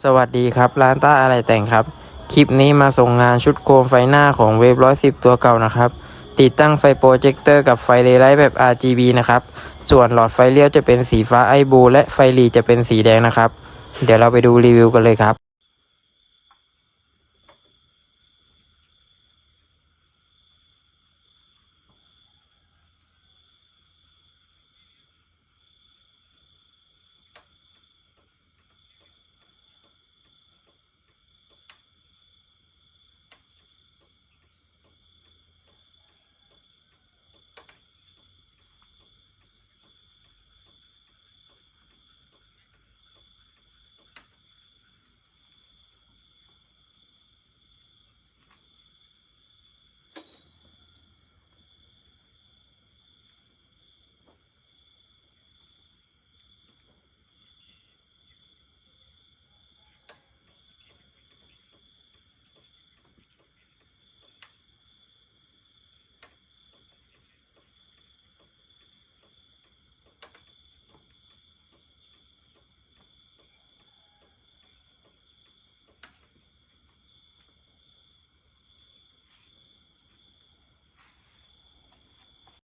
สวัสดีครับ ร้านต้าอะไรแต่งครับ คลิปนี้มาส่งงานชุดโคมไฟหน้าของเวฟสิบตัวเก่านะครับ ติดตั้งไฟโปรเจคเตอร์กับไฟเลไลท์แบบ RGB นะครับ ส่วนหลอดไฟเลี้ยวจะเป็นสีฟ้าไอบู และไฟหลีจะเป็นสีแดงนะครับ เดี๋ยวเราไปดูรีวิวกันเลยครับ